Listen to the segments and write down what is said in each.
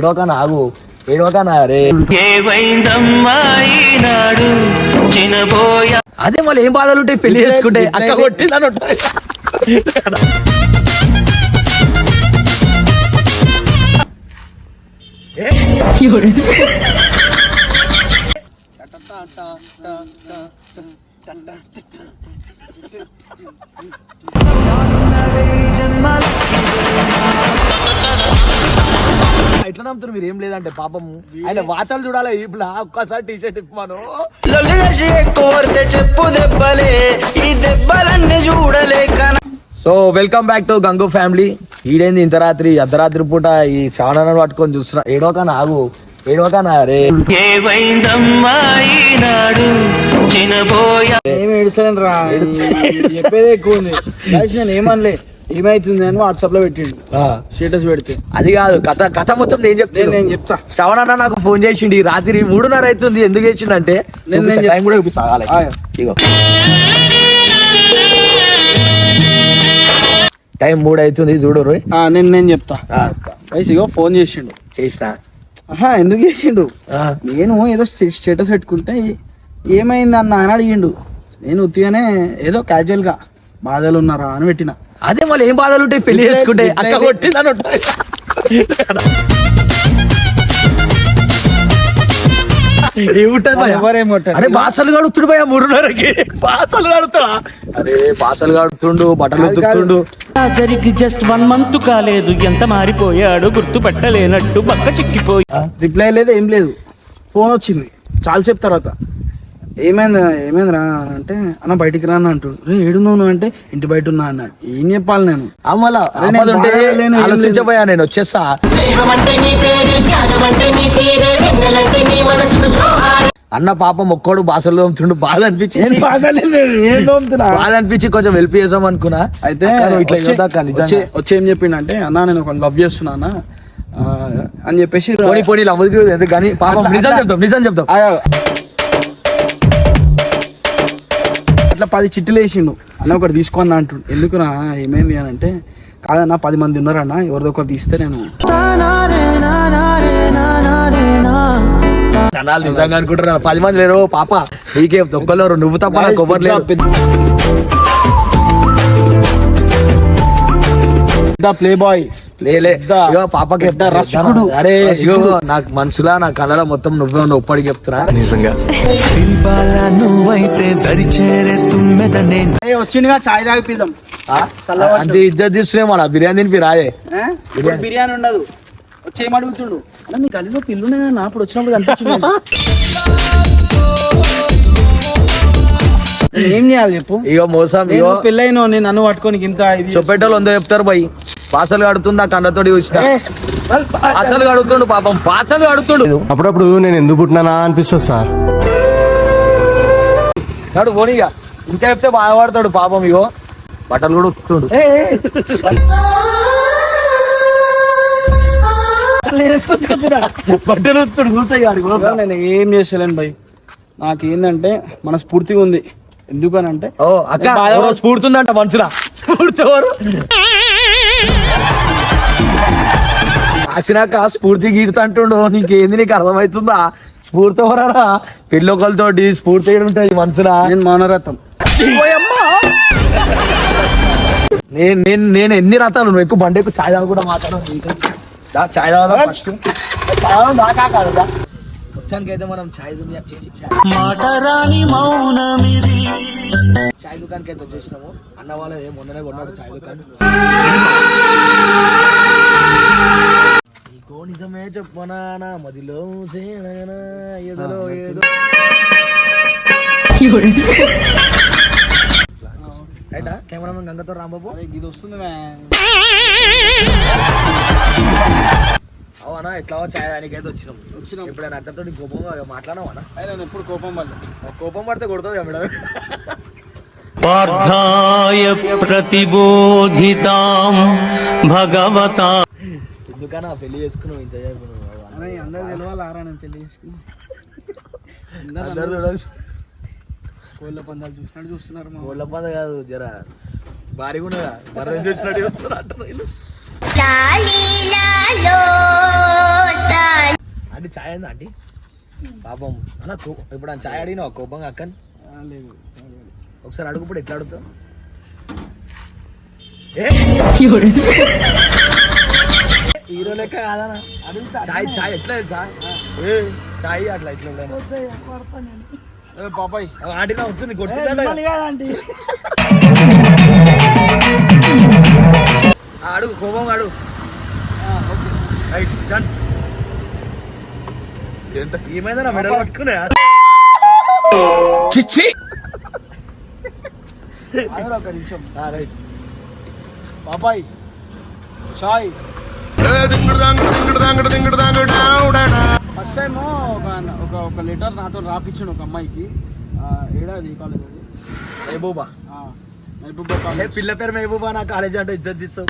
ఏడవకనా? ఆగు. ఏడవకనా? రే. అదే మళ్ళీ ఏం బాధలు ఉంటాయి పెళ్ళి చేసుకుంటే అక్క కొట్టిందని ఉంటుంది ఎట్లా నమ్ముతారు మీరు ఏం లేదంటే పాపం. ఆయన వాతలు చూడాలి ఇప్పుడు ఒక్కసారి టీ షర్ట్ ఇప్పమాను చెప్పు దెబ్బలే ఈ దెబ్బలన్నీ చూడలేక so welcome back to Gangu family ఈడేంది ఇంత రాత్రి అర్ధరాత్రి పూట ఈ శ్రావణాన్ని పట్టుకొని చూస్తున్నా. ఏడవకనా ఆగు. ఏడవకనా రే. ఏమి ఏడుసలేను రా. చెప్పేదే ఎక్కువ ఉంది. ఏమనలే. ఏమైతుంది అని వాట్సాప్లో పెట్టిండు. ఆ, స్టేటస్ పెడితే. అది కాదు కథ కథ మొత్తం నేను నేను చెప్తాను నేను చెప్తా. శ్రవణ అన్న నాకు ఫోన్ చేసిండి ఈ రాత్రి మూడున్నర అవుతుంది ఎందుకు చేసిండంటే? నేను- నేను టైం కూడా చూపిస్తా ఆగాలి. ఆ. ఇగో. టైం మూడు అవుతుంది చూడు రోయ్. ఆ, నేను నేను చెప్తా. ఆ, గైస్ ఇగో ఫోన్ చేసిండు. చేసిన? ఆహా ఎందుకు చేసిండు? ఆ, నేను ఏదో స్టేటస్ పెట్టుకుంటే ఏమైంది అన్న అని అడిగిండు. నేను ఉత్తిగానే ఏదో క్యాజువల్గా బాధలు ఉన్నారా అని పెట్టిన. అదే మళ్ళీ ఏం బాధలు ఉంటాయి? పెళ్ళి చేసుకుంటే అక్క కొట్టిందని ఉంటుంది ఏముంటది? ఎవరేం? అరే బాసలు గడుపుతుడు భయ మూడున్నరకి. బాసలు గడుపుతాడా అరే బాసలు గడుపుతుండు బట్టలు. ఉతుకుతుండు. జరిగి జస్ట్ వన్ మంత్ కాలేదు. ఎంత మారిపోయాడు గుర్తుపట్టలేనట్టు పక్క చిక్కిపోయి రిప్లై లేదు ఏం లేదు. ఫోన్ వచ్చింది. చాలాసేపు తర్వాత. ఏమైంది ఏమైందిరా అంటే అన్న బయటికి రా అని అంటుండు. రే ఏడున్నావు నువ్వు? అంటే ఇంటి బయట ఉన్నా అన్నాడు. ఏం చెప్పాలి నేను? ఆలోచించబోయా నేను వచ్చేస్తా. అన్న పాపం ఒక్కడు బాసలు తోముతుండు బాధ అనిపించింది? బాధ అనిపించి కొంచెం హెల్ప్ చేద్దాం అనుకున్నా. అయితే ఇట్లా వచ్చి- ఏం చెప్పిండంటే అన్న నేను ఒక లవ్ చేస్తున్నా అని చెప్పేసి పోనీ పోనీ ఎందుకు? కానీ పాపం నిజం చెప్తాం నిజం చెప్తాం. అట్లా పది చిట్టులు వేసిండు. అన్న ఒకటి తీసుకున్నా అంటుండు. ఎందుకురా ఏమైంది అని అంటే కాదన్న పది మంది ఉన్నారన్న ఎవరిదో ఒకటి తీస్తే నేను. జనాలు నిజంగా అనుకుంటారు పది మంది లేరు పాప. నీకే దొక్కలేరు నువ్వు తప్ప ఎవ్వరు లేరు. ప్లే బాయ్ లేలే ఇగో పాపకి పెద్ద రసికుడు. అరే ఇగో నాకు మనసులా నా కళ్ళలో మొత్తం నువ్వే నువ్వు ఒప్పటి చెప్తున్నా నువ్వైతే దరిచేరే తుమ్మెదనే వచ్చిందిగా చాయ్ తాగిపిద్దాం? అంతే ఇద్దరు తీసుకునే మన బిర్యానీ తినిపి రాయే బిర్యానీ. ఉండదు. వచ్చి ఏం అడుగుతుండు? అన్న మీ గల్లీలో పిల్లునే నా అప్పుడు వచ్చినప్పుడు కనిపించింది. ఏం చేయాలి చెప్పు? ఇగో మోసం నేను ఇగో. పెళ్ళైన నేను నన్ను పట్టుకొని ఇంత చెప్పేటోళ్ళు ఉందో చెప్తారు పోయి పాసలు కడుతుందా కండతోటి చూసిన? ఏ, పాసలు కడుతుండు పాపం పాసలు కడుతుండు. అప్పుడప్పుడు నేను ఎందుకు పుట్టినానా అనిపిస్తుంది సార్. నాడు పోనీగా ఇంకా. చెప్తే బాధపడతాడు పాపం ఇగో. బట్టలు కూడా ఏ. బట్టలు ఉతుకుతుండు కూర్చోయ్యాడు నేను ఏం చేస్తలేను భయ్. నాకు ఏంటంటే మన స్ఫూర్తిగా ఉంది. ఎందుకనంటే ఓ అక్క స్ఫూర్తుందంట మనసులా స్ఫూర్తి ఎవరు? రాసినాక స్ఫూర్తి గీడుతా అంటుండు నీకేంది నీకు అర్థమవుతుందా స్ఫూర్తి ఎవరరా? పిల్లొకలతోటి స్ఫూర్తి ఉంటుంది మనసులా నేను మౌనరథం. నేను నేను నేను ఎన్ని రథాలు నువ్వు ఎక్కువ బండి ఎక్కువ ఛాయ్ తాగకుండా మాట్లాడడం దా ఛాయ్ తాగదా ఫస్ట్ తాగడం దాకా కాదు దా. మొత్తానికి అయితే మనం ఛాయ్ దునియా ఛీ, ఛీ, ఛాయ్. ఛాయ్ దుకాణానికి అయితే వచ్చేసినాము. అన్న వాళ్ళ ఏ మొన్ననే కొన్నాడు ఛాయ్ దుకాణం. చెప్పనా నా మదిలో సేననా, ఎదలో ఏదో రైటా కెమెరామెన్ గంగతో రాంబాబు ఇది వస్తుంది మ్యామ్. అవునా ఎట్లా ఛాయ్ దానికైతే వచ్చినాం వచ్చినాం. ఎప్పుడైనా అక్కడితో కోపంగా మాట్లాడమన్నా అయినా నేను ఎప్పుడు కోపం వల్ల కోపం పడితే కొడుతుంది కదా మేడం పార్థాయ ప్రతిబోధితాం భగవతా ఎందుకన్నా పెళ్ళి చేసుకున్నావు ఇంత చేసుకున్నావు అందరు తెలవాలి ఆరా నేను పెళ్ళి చేసుకుని? అందరు చూడాలి. కోళ్ళ పందాలు చూసినట్టు చూస్తున్నారు మా కోళ్ళ పంద కాదు జర. భారీగా ఉన్నదా బర్రెని చూసినట్టు చూస్తున్నారు అంటారు. లాలీలాలో ఛాయ్ అయిందా ఆంటీ? పాపం. అన్న ఇప్పుడు ఆ ఛాయ్ అడిగిన కోపంగా అక్కని? లేదు ఒకసారి అడుగు ఇప్పుడు ఎట్లా అడుగుతావు? ఏ? హీరో లెక్క కాదనా ఛాయ్ ఛాయ్ ఎట్లా ఛాయ్ ఏ ఛాయ్ అట్లా ఇట్లా ఉండను. ఏ పాపాయ్ ఆ ఆంటీ నా వస్తుంది ఆ, అడుగు కోపం అడుగు రైట్ డన్. ఏమైందా మెడల్ పట్టుకున్నా చిచ్చి! ఒక నిమిషం. ఆ, రైట్. పాపాయ్ చాయ్ ఫస్ట్ టైం ఒక ఒక ఒక లెటర్ నాతో రాపించాడు ఒక అమ్మాయికి. ఆ, ఏడాది కాలేజ్ అది? మహబూబా. ఆ, మహబూబా ఏ కాలేజ్ పిల్ల పేరు మహబూబా? నా కాలేజ్ అంటే ఇజ్జత్ తీస్తావు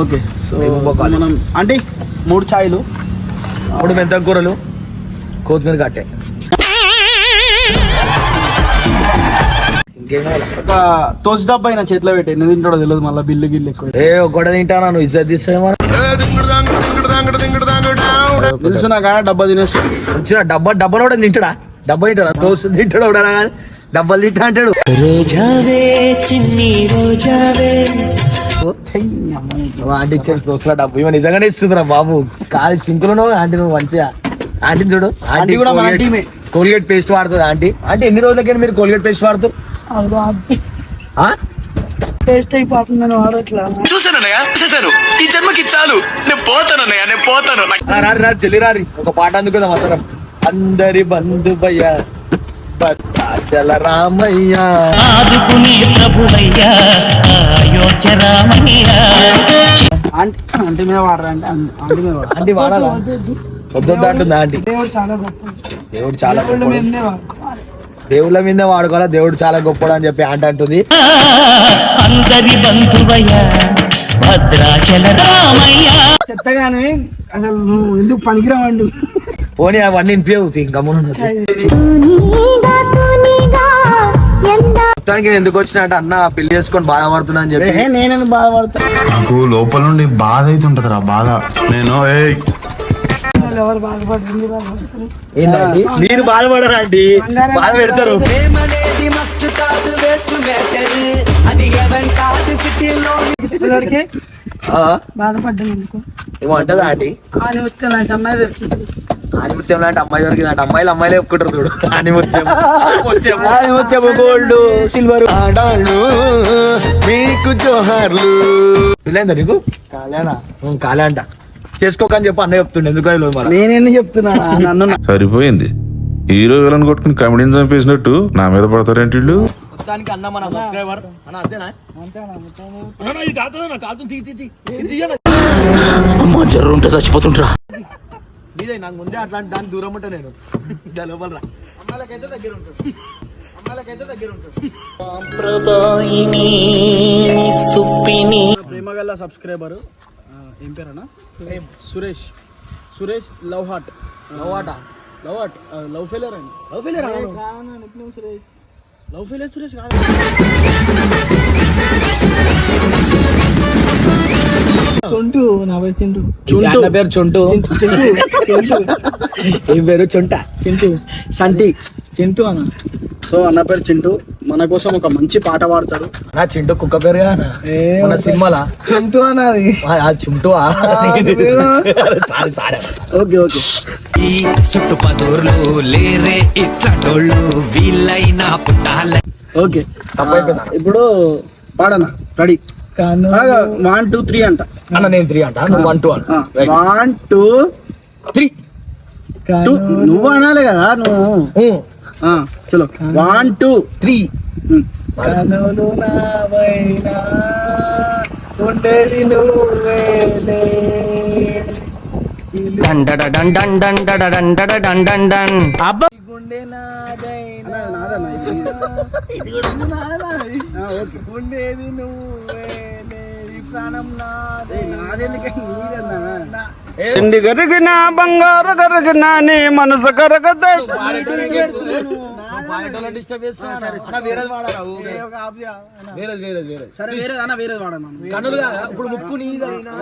ఓకే సో. మనం అంటే మూడు ఛాయలు. మూడు మెంతం కూరలు. కొత్తిమీర కట్టే ఒక తోసి డబ్బా అయినా చేతిలో పెట్టి ఎన్ని తింటాడో తెలియదు మళ్ళీ బిల్లు గిల్లు ఎక్కువ ఏ ఒక్కడ తింటానా నువ్వు ఇజ్జత్ నిల్చున్నా కానీ డబ్బా తినేసి. వచ్చిన డబ్బా డబ్బాలో కూడా తింటాడా? డబ్బా తింటాడా? దోశ తింటాడు కూడా కానీ డబ్బాలు తింటా అంటాడు. రోజావే చిన్ని రోజావే. ఆంటీ ఇచ్చే దోశల డబ్బు. ఇవ నిజంగానే ఇస్తుందిరా బాబు. కాలు సింకులను ఆంటీ నువ్వు మంచిగా. ఆంటీని చూడు ఆంటీ కూడా మన టీమే. కోల్గేట్ పేస్ట్ వాడుతుంది ఆంటీ. ఆంటీ ఎన్ని రోజులకైనా మీరు కోల్గేట్ పేస్ట్ వాడుతారు? టేస్ట్ అయిపోతుందని వాడట్లా. చూసానన్నయ్య చూసాను ఈ జన్మకి చాలు. నేను పోతానన్నయ్య నేను పోతాను. ఆ, రారి రారి చెల్లి రారి ఒక పాట అందుకుందాం అందరం. అందరి బంధువయ్య భద్రాచల రామయ్య. ఆదుకునే ప్రభువయ్యా అయోధ్య రామయ్యా ఆంటీ ఆంటీ మీద వాడరా? అంటే మీద వాడాలా వద్దొద్దు అంటుంది ఆంటీ? దేవుడు చాలా గొప్ప దేవుడు చాలా వాడుకోవాలి దేవుళ్ళ మీద వాడుకోవాలా? దేవుడు చాలా గొప్పడు అని చెప్పి ఆంటీ అంటుంది. అందరి బంధువయ్యా భద్రాచల రామయ్యా. చెత్తగానే అసలు నువ్వు ఎందుకు పనికిరావండు? పోనీ అవన్నీ వినిపించవు ఇంకా మొత్తానికి నేను ఎందుకు వచ్చిన అంటే అన్న పెళ్ళి చేసుకొని బాధపడుతున్నా అని చెప్పి. నేను బాధపడతా నాకు లోపల నుండి బాధ అవుతుంటదిరా బాధ. నేను ఎవరు బాధపడుతుంది ఏంటండి మీరు బాధపడరా అండి? బాధ పెడతారు. బాధపడ్డాను ఏమో అంటదా లాంటి అమ్మాయి దొరికింది. ఆనిముత్యం లాంటి అమ్మాయి దొరికింది. అంటే అమ్మాయిలు అమ్మాయిలే ఒప్పుకుంటారు చూడు. ఆనిముత్యం. గోల్డ్ సిల్వర్ మీకు జోహార్లు. నీకు? కాలేనా? కాలే అంట చేసుకోకని చెప్పి అన్న చెప్తుండే. ఎందుకు నేనేందుకు చెప్తున్నా? నన్ను సరిపోయింది. హీరో విలన్ కొట్టుకుని కమెడీని చంపేసినట్టు నా మీద పడతారేంటి వీళ్ళు? మొత్తానికి అన్న మన సబ్స్క్రైబర్ అన్న? అమ్మా జర్రు ఉంటే చచ్చిపోతుంటరా నీదే నాకు ముందే అట్లాంటి దాని దూరం ఉంటా నేను. దా లోపల రా. అమ్మాయిలకైతే దగ్గర అమ్మాయిలకైతే దగ్గర సుప్పిని. సబ్స్క్రైబర్ ఏం పేరన్నా? Suresh. Suresh love heart love ఆట లవ్ హార్ట్ లవ్ ఫెయిలర్ అండి లవ్ ఫెయిలియర్ అన్న సురేష్. లవ్ ఫెయిలర్ సురేష్ కాదు. చొంటు నా పేరు చింటూ. ఈ అన్న పేరు చొంటు. ఈ పేరు చొంట. చింటూ. సంటి. చింటూ అన్న. సో అన్న పేరు చింటూ. మన కోసం ఒక మంచి పాట పాడతాడు. నా చింటూ కుక్క పేరు కదా మన సినిమాలా? చింటూ అన్నది. Chintu okay okay. ఈ చుట్టుపదూర్లు లేరే ఇట్లాటోళ్ళు వీళ్ళైనా పుట్టాల. ఓకే. ఇప్పుడు పాడనా? రెడీ? వన్ టూ త్రీ అంట. అన్న నేను త్రీ అంట? నువ్వు వన్ టూ అంట వన్ టూ త్రీ. టూ. నువ్వు అనాలి కదా నువ్వు. చలో. వన్ టూ త్రీ గుండె నాదైనా. నాదన్నా ఇది. ఆ, ఓకే. ఉండేది నువ్వేలే. ఈ ప్రాణం నాదే నాదెందుకే నీదన్నా? ఎండి కరిగిన బంగారు కరిగిన నీ మనసు కరగద మా ఇంటి వాళ్ళని డిస్టర్బ్ చేస్తున్నా అన్న వేరేది వాడారా ఊరికే. ఏ ఒక ఆపు చేయ. అన్న. వేరేది వేరేది వేరేది సరే వేరే అన్న వేరేది వాడను కన్నులు కాదా ఇప్పుడు ముక్కు నీదైనా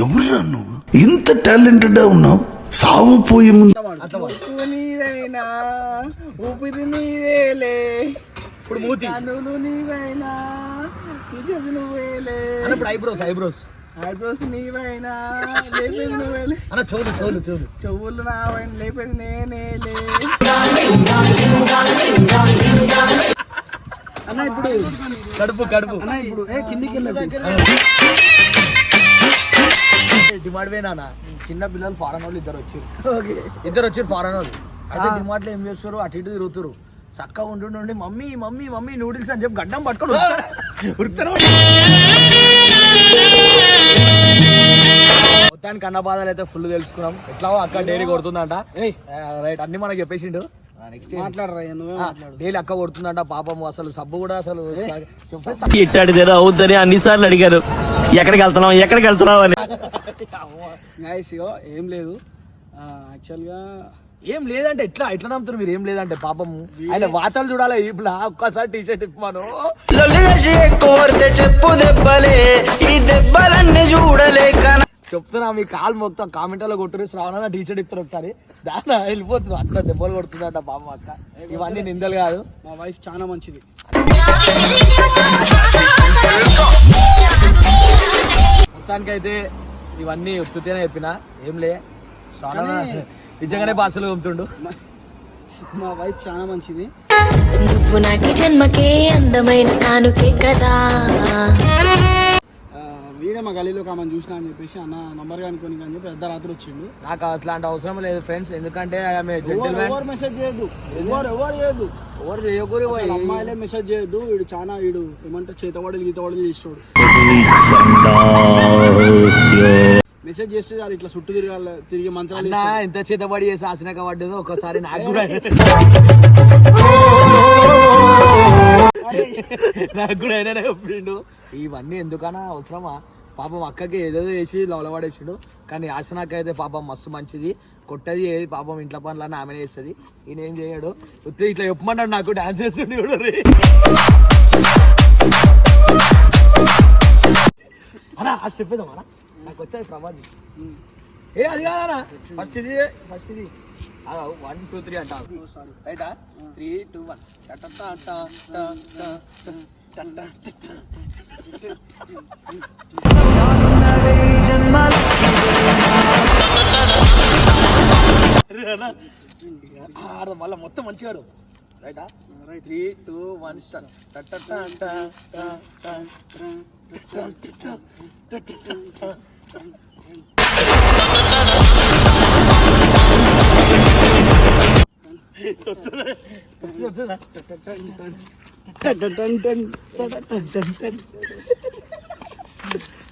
ఎవరురా నువ్వు ఇంత టాలెంటెడ్ ఉన్నావు సావు పోయే ముందు ఊపిరి నీదేలే ఇప్పుడు మూతి నువ్వేలే ఇప్పుడు ఐబ్రోస్ ఐబ్రోస్ ఐబ్రోస్ నీవైనా లేపేది నువ్వేలే అన్న చోలు చోలు చోలు చెవులు నావైనా లేపేది నేనేలే అన్న ఇప్పుడు కడుపు కడుపు. అన్న ఇప్పుడు ఏ కిందికి డిమాండ్ పోయినా చిన్న పిల్లలు ఫారెన్ వాళ్ళు ఇద్దరు వచ్చారు. ఇద్దరు వచ్చారు ఫారెన్ వాళ్ళు. అయితే డిమాండ్లో ఏం చేస్తారు? అటు ఇటు తిరుగుతారు. చక్కగా ఉండి మమ్మీ మమ్మీ మమ్మీ నూడిల్స్ అని చెప్పి గడ్డం పట్టుకొని ఉరుకుతారు మొత్తానికి అన్న బాధలు అయితే ఫుల్ తెలుసుకున్నాం. ఎట్లా అక్క డైలీ కొడుతుందంట. రైట్ అన్ని మనకి చెప్పేసిండు. నెక్స్ట్ డైలీ అక్క కొడుతుందంట పాపం అసలు సబ్బు కూడా అసలు ఇట్టాడిదేదో అవుద్దని అన్నిసార్లు అడిగారు. ఎక్కడికి వెళ్తున్నావు ఎక్కడికి వెళ్తున్నావు అని. ఏం లేదు. యాక్చువల్గా ఏం లేదంటే ఎట్లా? ఎట్లా నమ్ముతారు మీరు? ఏం లేదంటే పాపం ఆయన వాతాలు చూడాలి? ఇప్పుడు ఒక్కసారి టీ షర్ట్ ఇప్పమాను కోరితే చెప్పు దెబ్బలే. ఈ దెబ్బలన్నీ చూడలేక చెప్తున్నా మీ కాలు మొత్తం కామెంట్లో కొట్టురు శ్రావణ టీ షర్ట్ ఇస్తారు ఒకసారి. దాని వెళ్ళిపోతున్నారు అట్లా దెబ్బలు కొడుతుందట పాపం అక్క. ఇవన్నీ నిందలు కాదు. మా వైఫ్ చాలా మంచిది. మొత్తానికి అయితే ఇవన్నీ ఉత్తుతేనే చెప్పిన. ఏం లే. శ్రావణ నిజంగానే బాసలు పంపుతుండు మా వైఫ్ చాలా మంచిది. నువ్వు నాకి జన్మకే అందమైన కానుకే కదా. వీడే మా గలీలో ఒక ఆమెను చూసినా అని చెప్పేసి అన్న నంబర్ కనుక్కొని అని చెప్పి పెద్ద రాత్రి వచ్చిండు. నాకు అట్లాంటి అవసరం లేదు ఫ్రెండ్స్ ఎందుకంటే ఆమె ఎవరు మెసేజ్ చేయొద్దు. ఎవరు ఎవరు చేయొద్దు. ఎవరు చేయకూరి అమ్మాయిలే మెసేజ్ చేయొద్దు. వీడు చాలా వీడు ఏమంటే చేతవాడలు గీతవాడలు చేస్తాడు మెసేజ్ చేస్తే అది ఇట్లా చుట్టూ తిరగాలి తిరిగి మంత్రాలు అన్న. ఎంత చేతబడి చేసి ఆసనక పడ్డదో ఒకసారి నాకు కూడా నాకు కూడా అయినా చెప్పిండు. ఇవన్నీ ఎందుకన్నా అవసరమా? పాపం అక్కకి ఏదో చేసి లవలవాడేసిండు. కానీ ఆసనాక అయితే పాపం మస్తు మంచిది. కొట్టది ఏది పాపం ఇంట్లో పనులన్నీ ఆమె చేస్తుంది. ఈయన ఏం చేయడు? ఉత్తి ఇట్లా చెప్పమన్నాడు నాకు డాన్స్ చేస్తుండే కూడా రే. అన్నా ఆ స్టెప్ ఏదమ్మా నాకు వచ్చాయి ప్రభాది ఏ అది కాదన్నా ఫస్ట్ ఇది ఫస్ట్ ఇది వన్ టూ త్రీ అంట రైటా త్రీ టూ వన్ మళ్ళీ మొత్తం మంచిగా ఆడు. రైటా త్రీ టూ వన్ స్టార్ట్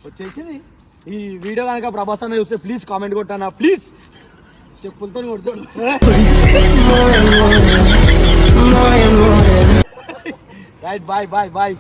వచ్చేసింది. ఈ వీడియో కనుక ప్రభాస్ అన్న చూస్తే ప్లీజ్ కామెంట్ కొట్టానా ప్లీజ్ చెప్పులతో కొడతాడు రైట్ బాయ్ బాయ్ బాయ్